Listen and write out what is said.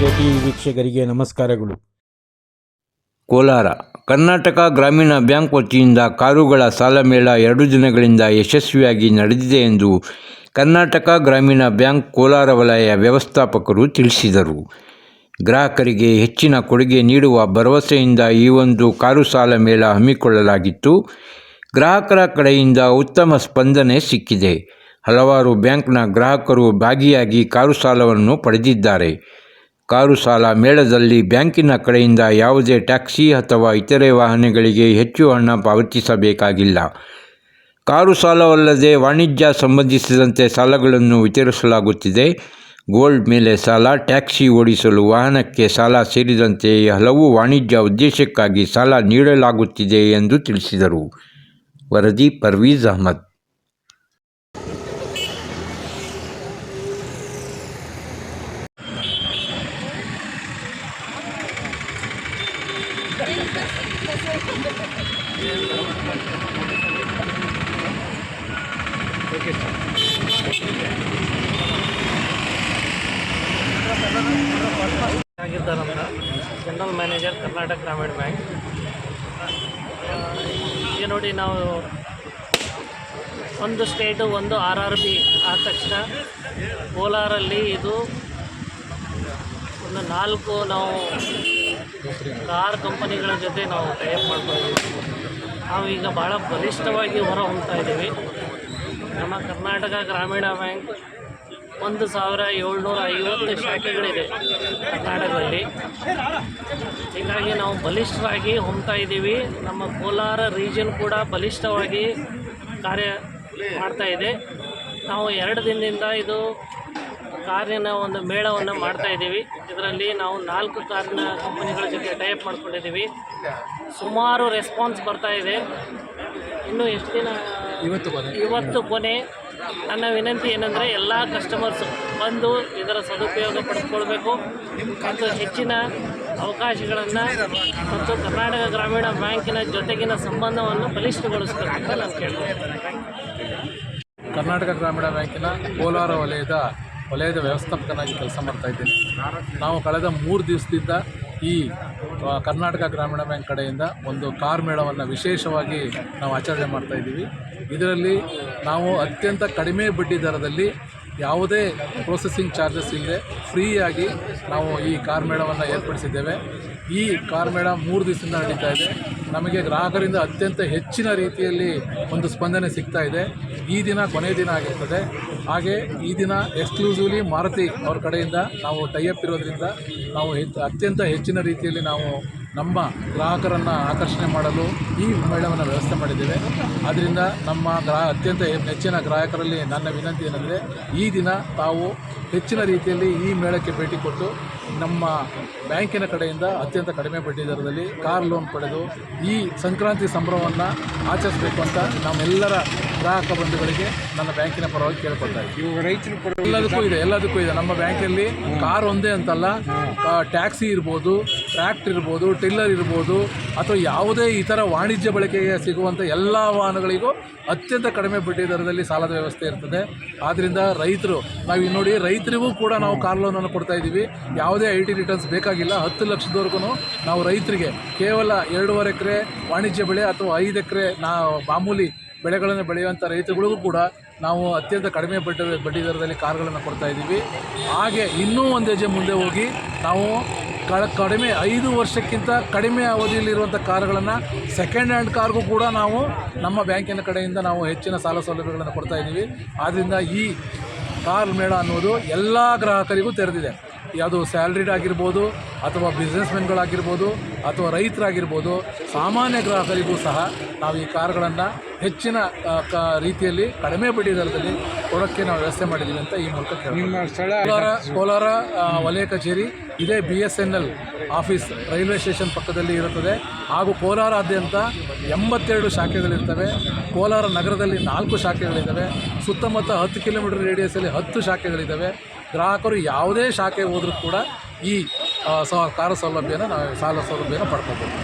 T ವೀಕ್ಷಕರಿಗೆ ನಮಸ್ಕಾರಗಳು. ಕೋಲಾರ, ಕರ್ನಾಟಕ ಗ್ರಾಮೀಣ ಬ್ಯಾಂಕ್ ವತಿಯಿಂದ ಕಾರುಗಳ ಸಾಲ ಮೇಳ ಎರಡು ದಿನಗಳಿಂದ ಯಶಸ್ವಿಯಾಗಿ ನಡೆದಿದೆ ಎಂದು ಕರ್ನಾಟಕ ಗ್ರಾಮೀಣ ಬ್ಯಾಂಕ್ ಕೋಲಾರ ವಲಯ ವ್ಯವಸ್ಥಾಪಕರು ತಿಳಿಸಿದರು. ಗ್ರಾಹಕರಿಗೆ ಹೆಚ್ಚಿನ ಕೊಡುಗೆ ನೀಡುವ ಭರವಸೆಯಿಂದ ಈ ಒಂದು ಕಾರು ಸಾಲ ಮೇಳ ಹಮ್ಮಿಕೊಳ್ಳಲಾಗಿತ್ತು. ಗ್ರಾಹಕರ ಕಡೆಯಿಂದ ಉತ್ತಮ ಸ್ಪಂದನೆ ಸಿಕ್ಕಿದೆ. ಹಲವಾರು ಬ್ಯಾಂಕ್ನ ಗ್ರಾಹಕರು ಭಾಗಿಯಾಗಿ ಕಾರು ಸಾಲವನ್ನು ಪಡೆದಿದ್ದಾರೆ. ಕಾರು ಸಾಲ ಮೇಳದಲ್ಲಿ ಬ್ಯಾಂಕಿನ ಕಡೆಯಿಂದ ಯಾವುದೇ ಟ್ಯಾಕ್ಸಿ ಅಥವಾ ಇತರೆ ವಾಹನಗಳಿಗೆ ಹೆಚ್ಚು ಹಣ ಪಾವತಿಸಬೇಕಾಗಿಲ್ಲ. ಕಾರು ಸಾಲವಲ್ಲದೆ ವಾಣಿಜ್ಯ ಸಂಬಂಧಿಸಿದಂತೆ ಸಾಲಗಳನ್ನು ವಿತರಿಸಲಾಗುತ್ತಿದೆ. ಗೋಲ್ಡ್ ಮೇಲೆ ಸಾಲ, ಟ್ಯಾಕ್ಸಿ ಓಡಿಸಲು ವಾಹನಕ್ಕೆ ಸಾಲ ಸೇರಿದಂತೆ ಹಲವು ವಾಣಿಜ್ಯ ಉದ್ದೇಶಕ್ಕಾಗಿ ಸಾಲ ನೀಡಲಾಗುತ್ತಿದೆ ಎಂದು ತಿಳಿಸಿದರು. ವರದಿ Parveez Ahmed. ಆಗಿದ್ದಾರಂತ general manager Karnataka Grameena bank ಈಗ ನೋಡಿ ನಾವು ಒಂದು ಸ್ಟೇಟು ಒಂದು ಆರ್ ಆರ್ ಬಿ ಆದ ತಕ್ಷಣ ಕೋಲಾರಲ್ಲಿ ಇದು ಒಂದು ನಾಲ್ಕು ನಾವು ಕಾರ್ ಕಂಪನಿಗಳ ಜೊತೆ ನಾವು ಟೈಪ್ ಮಾಡ್ಕೊಂಡಿದ್ದೀವಿ ನಾವು ಈಗ ಭಾಳ ಬಲಿಷ್ಠವಾಗಿ ಹೊರ ಹೊಮ್ತಾ ಇದ್ದೀವಿ. ನಮ್ಮ ಕರ್ನಾಟಕ ಗ್ರಾಮೀಣ ಬ್ಯಾಂಕ್ ಒಂದು ಸಾವಿರ ಏಳ್ನೂರ ಐವತ್ತು ಶಾಖೆಗಳಿದೆ ಕರ್ನಾಟಕದಲ್ಲಿ. ಹೀಗಾಗಿ ನಾವು ಬಲಿಷ್ಠವಾಗಿ ಹೊಮ್ತಾ ಇದ್ದೀವಿ. ನಮ್ಮ ಕೋಲಾರ ರೀಜನ್ ಕೂಡ ಬಲಿಷ್ಠವಾಗಿ ಕಾರ್ಯ ಮಾಡ್ತಾ ಇದೆ. ನಾವು ಎರಡು ದಿನದಿಂದ ಇದು ಕಾರಿನ ಒಂದು ಮೇಳವನ್ನು ಮಾಡ್ತಾ ಇದ್ದೀವಿ. ಇದರಲ್ಲಿ ನಾವು ನಾಲ್ಕು ಕಾರಿನ ಕಂಪನಿಗಳ ಜೊತೆ ಟೈಪ್ ಮಾಡ್ಕೊಂಡಿದ್ದೀವಿ. ಸುಮಾರು ರೆಸ್ಪಾನ್ಸ್ ಬರ್ತಾ ಇದೆ. ಇನ್ನೂ ಎಷ್ಟು ದಿನ ಇವತ್ತು ಕೊನೆ. ಇವತ್ತು ಕೊನೆ. ನನ್ನ ವಿನಂತಿ ಏನಂದರೆ ಎಲ್ಲ ಕಸ್ಟಮರ್ಸು ಬಂದು ಇದರ ಸದುಪಯೋಗ ಪಡೆದುಕೊಳ್ಬೇಕು ಮತ್ತು ಹೆಚ್ಚಿನ ಅವಕಾಶಗಳನ್ನು ಮತ್ತು ಕರ್ನಾಟಕ ಗ್ರಾಮೀಣ ಬ್ಯಾಂಕಿನ ಜೊತೆಗಿನ ಸಂಬಂಧವನ್ನು ಬಲಿಷ್ಠಗೊಳಿಸಬೇಕು ಅಂತ ನಾನು ಕೇಳ್ತೇನೆ. ಕರ್ನಾಟಕ ಗ್ರಾಮೀಣ ಬ್ಯಾಂಕಿನ ಕೋಲಾರ ವಲಯದ ವಲಯದ ವ್ಯವಸ್ಥಾಪಕನಾಗಿ ಕೆಲಸ ಮಾಡ್ತಾ ಇದ್ದೀನಿ. ನಾವು ಕಳೆದ ಮೂರು ದಿವಸದಿಂದ ಈ ಕರ್ನಾಟಕ ಗ್ರಾಮೀಣ ಬ್ಯಾಂಕ್ ಕಡೆಯಿಂದ ಒಂದು ಕಾರ್ ಮೇಳವನ್ನು ವಿಶೇಷವಾಗಿ ನಾವು ಆಚರಣೆ ಮಾಡ್ತಾ ಇದ್ದೀವಿ. ಇದರಲ್ಲಿ ನಾವು ಅತ್ಯಂತ ಕಡಿಮೆ ಬಡ್ಡಿ ದರದಲ್ಲಿ ಯಾವುದೇ ಪ್ರೊಸೆಸಿಂಗ್ ಚಾರ್ಜಸ್ ಇಲ್ಲದೆ ಫ್ರೀಯಾಗಿ ನಾವು ಈ ಕಾರ್ ಮೇಳವನ್ನು ಏರ್ಪಡಿಸಿದ್ದೇವೆ. ಈ ಕಾರ್ ಮೇಳ ಮೂರು ದಿವಸದಿಂದ ನಡೀತಾ ಇದೆ. ನಮಗೆ ಗ್ರಾಹಕರಿಂದ ಅತ್ಯಂತ ಹೆಚ್ಚಿನ ರೀತಿಯಲ್ಲಿ ಒಂದು ಸ್ಪಂದನೆ ಸಿಗ್ತಾ ಇದೆ. ಈ ದಿನ ಕೊನೆಯ ದಿನ ಆಗಿರ್ತದೆ. ಹಾಗೆ ಈ ದಿನ ಎಕ್ಸ್ಕ್ಲೂಸಿವ್ಲಿ ಮಾರುತಿ ಅವ್ರ ಕಡೆಯಿಂದ ನಾವು ಟೈಅಪ್ ಇರೋದ್ರಿಂದ ನಾವು ಅತ್ಯಂತ ಹೆಚ್ಚಿನ ರೀತಿಯಲ್ಲಿ ನಾವು ನಮ್ಮ ಗ್ರಾಹಕರನ್ನು ಆಕರ್ಷಣೆ ಮಾಡಲು ಈ ಮೇಳವನ್ನು ವ್ಯವಸ್ಥೆ ಮಾಡಿದ್ದೇವೆ. ಆದ್ದರಿಂದ ನಮ್ಮ ಗ್ರಾ, ಅತ್ಯಂತ ನೆಚ್ಚಿನ ಗ್ರಾಹಕರಲ್ಲಿ ನನ್ನ ವಿನಂತಿ ಏನಂದರೆ ಈ ದಿನ ತಾವು ಹೆಚ್ಚಿನ ರೀತಿಯಲ್ಲಿ ಈ ಮೇಳಕ್ಕೆ ಭೇಟಿ ಕೊಟ್ಟು ನಮ್ಮ ಬ್ಯಾಂಕಿನ ಕಡೆಯಿಂದ ಅತ್ಯಂತ ಕಡಿಮೆ ಬಡ್ಡಿ ದರದಲ್ಲಿ ಕಾರ್ ಲೋನ್ ಪಡೆದು ಈ ಸಂಕ್ರಾಂತಿ ಸಂಭ್ರಮವನ್ನು ಆಚರಿಸಬೇಕು ಅಂತ ನಮ್ಮೆಲ್ಲರ ಗ್ರಾಹಕ ಬಂಧುಗಳಿಗೆ ನನ್ನ ಬ್ಯಾಂಕಿನ ಪರವಾಗಿ ಕೇಳ್ಕೊಳ್ತಾ ರೈತರು ಎಲ್ಲದಕ್ಕೂ ಇದೆ ಎಲ್ಲದಕ್ಕೂ ಇದೆ. ನಮ್ಮ ಬ್ಯಾಂಕಲ್ಲಿ ಕಾರ್ ಒಂದೇ ಅಂತಲ್ಲ ಟ್ಯಾಕ್ಸಿ ಇರ್ಬೋದು ಟ್ರ್ಯಾಕ್ಟರ್ ಇರ್ಬೋದು, ಟಿಲ್ಲರ್ ಇರ್ಬೋದು, ಅಥವಾ ಯಾವುದೇ ಇತರ ವಾಣಿಜ್ಯ ಬಳಕೆಗೆ ಸಿಗುವಂಥ ಎಲ್ಲ ವಾಹನಗಳಿಗೂ ಅತ್ಯಂತ ಕಡಿಮೆ ಬಡ್ಡಿ ದರದಲ್ಲಿ ಸಾಲದ ವ್ಯವಸ್ಥೆ ಇರ್ತದೆ. ಆದ್ದರಿಂದ ರೈತರು, ನಾವು ಇಲ್ಲಿ ನೋಡಿ ರೈತರಿಗೂ ಕೂಡ ನಾವು ಕಾರ್ ಲೋನನ್ನು ಕೊಡ್ತಾ ಇದ್ದೀವಿ. ಯಾವುದೇ ಐ ಟಿ ರಿಟರ್ನ್ಸ್ ಬೇಕಾಗಿಲ್ಲ. ಹತ್ತು ಲಕ್ಷದವರೆಗೂ ನಾವು ರೈತರಿಗೆ ಕೇವಲ ಎರಡೂವರೆ ಎಕರೆ ವಾಣಿಜ್ಯ ಬೆಳೆ ಅಥವಾ ಐದು ಎಕರೆ ನಾ ಮಾಮೂಲಿ ಬೆಳೆಗಳನ್ನು ಬೆಳೆಯುವಂಥ ರೈತರುಗಳಿಗೂ ಕೂಡ ನಾವು ಅತ್ಯಂತ ಕಡಿಮೆ ಬಡ್ಡಿ ಬಡ್ಡಿ ದರದಲ್ಲಿ ಕಾರ್ಗಳನ್ನು ಕೊಡ್ತಾ ಇದ್ದೀವಿ. ಹಾಗೆ ಇನ್ನೂ ಒಂದು ಹೆಜ್ಜೆ ಮುಂದೆ ಹೋಗಿ ನಾವು ಕಡಿಮೆ ಐದು ವರ್ಷಕ್ಕಿಂತ ಕಡಿಮೆ ಅವಧಿಯಲ್ಲಿರುವಂಥ ಕಾರುಗಳನ್ನು ಸೆಕೆಂಡ್ ಹ್ಯಾಂಡ್ ಕಾರ್ಗೂ ಕೂಡ ನಾವು ನಮ್ಮ ಬ್ಯಾಂಕಿನ ಕಡೆಯಿಂದ ನಾವು ಹೆಚ್ಚಿನ ಸಾಲ ಸೌಲಭ್ಯಗಳನ್ನು ಕೊಡ್ತಾ ಇದ್ದೀವಿ. ಆದ್ದರಿಂದ ಈ ಕಾರ್ ಮೇಳ ಅನ್ನೋದು ಎಲ್ಲ ಗ್ರಾಹಕರಿಗೂ ತೆರೆದಿದೆ. ಅದು ಸ್ಯಾಲ್ರಿಡ್ ಆಗಿರ್ಬೋದು ಅಥವಾ ಬಿಸ್ನೆಸ್ಮೆನ್ಗಳಾಗಿರ್ಬೋದು ಅಥವಾ ರೈತರಾಗಿರ್ಬೋದು ಸಾಮಾನ್ಯ ಗ್ರಾಹಕರಿಗೂ ಸಹ ನಾವು ಈ ಕಾರ್ಗಳನ್ನು ಹೆಚ್ಚಿನ ಕ ರೀತಿಯಲ್ಲಿ ಕಡಿಮೆ ಬಡ್ಡಿ ದರದಲ್ಲಿ ಕೊಡೋಕ್ಕೆ ನಾವು ವ್ಯವಸ್ಥೆ ಮಾಡಿದ್ದೀವಿ ಅಂತ ಈ ಮೂಲಕ ಕೋಲಾರ ಕೋಲಾರ ವಲಯ ಕಚೇರಿ ಇದೇ B S N L office railway station ಪಕ್ಕದಲ್ಲಿ ಇರುತ್ತದೆ. ಹಾಗೂ ಕೋಲಾರಾದ್ಯಂತ ಎಂಬತ್ತೆರಡು ಶಾಖೆಗಳಿರ್ತವೆ. ಕೋಲಾರ ನಗರದಲ್ಲಿ ನಾಲ್ಕು ಶಾಖೆಗಳಿದ್ದಾವೆ. ಸುತ್ತಮುತ್ತ ಹತ್ತು ಕಿಲೋಮೀಟರ್ ರೇಡಿಯಸಲ್ಲಿ ಹತ್ತು ಶಾಖೆಗಳಿದ್ದಾವೆ. ಗ್ರಾಹಕರು ಯಾವುದೇ ಶಾಖೆ ಹೋದರೂ ಕೂಡ ಈ ಸ ಕಾರ ಸೌಲಭ್ಯನ ಸಾಲ ಸೌಲಭ್ಯನ ಪಡ್ಕೋಬೋದು.